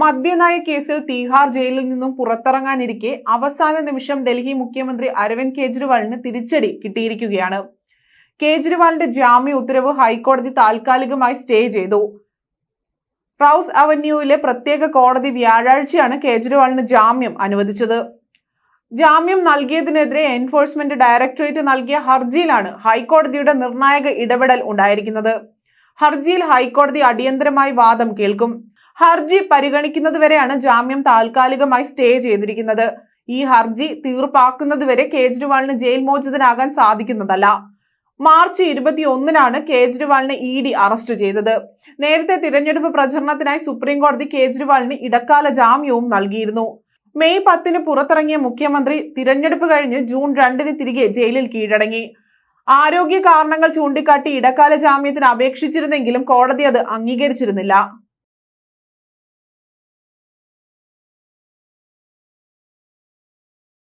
മദ്യനയ കേസിൽ തീഹാർ ജയിലിൽ നിന്നും പുറത്തിറങ്ങാനിരിക്കെ അവസാന നിമിഷം ഡൽഹി മുഖ്യമന്ത്രി അരവിന്ദ് കെജ്രിവാളിന് തിരിച്ചടി കിട്ടിയിരിക്കുകയാണ്. കേജ്രിവാളിന്റെ ജാമ്യ ഉത്തരവ് ഹൈക്കോടതി താൽക്കാലികമായി സ്റ്റേ ചെയ്തു. റൌസ് അവന്യൂവിലെ പ്രത്യേക കോടതി വ്യാഴാഴ്ചയാണ് കേജ്രിവാളിന് ജാമ്യം അനുവദിച്ചത്. ജാമ്യം നൽകിയതിനെതിരെ എൻഫോഴ്സ്മെന്റ് ഡയറക്ടറേറ്റ് നൽകിയ ഹർജിയിലാണ് ഹൈക്കോടതിയുടെ നിർണായക ഇടപെടൽ ഉണ്ടായിരിക്കുന്നത്. ഹർജിയിൽ ഹൈക്കോടതി അടിയന്തരമായി വാദം കേൾക്കും. ഹർജി പരിഗണിക്കുന്നതുവരെയാണ് ജാമ്യം താൽക്കാലികമായി സ്റ്റേ ചെയ്തിരിക്കുന്നത്. ഈ ഹർജി തീർപ്പാക്കുന്നതുവരെ കേജ്രിവാളിന് ജയിൽ മോചിതനാകാൻ സാധിക്കുന്നതല്ല. മാർച്ച് ഇരുപത്തിയൊന്നിനാണ് കേജ്രിവാളിനെ ഇ ഡി അറസ്റ്റ് ചെയ്തത്. നേരത്തെ തിരഞ്ഞെടുപ്പ് പ്രചരണത്തിനായി സുപ്രീം കോടതി കേജ്രിവാളിന് ഇടക്കാല ജാമ്യവും നൽകിയിരുന്നു. മെയ് പത്തിന് പുറത്തിറങ്ങിയ മുഖ്യമന്ത്രി തിരഞ്ഞെടുപ്പ് കഴിഞ്ഞ് ജൂൺ രണ്ടിന് തിരികെ ജയിലിൽ കീഴടങ്ങി. ആരോഗ്യ കാരണങ്ങൾ ചൂണ്ടിക്കാട്ടി ഇടക്കാല ജാമ്യത്തിന് അപേക്ഷിച്ചിരുന്നെങ്കിലും കോടതി അത് അംഗീകരിച്ചിരുന്നില്ല.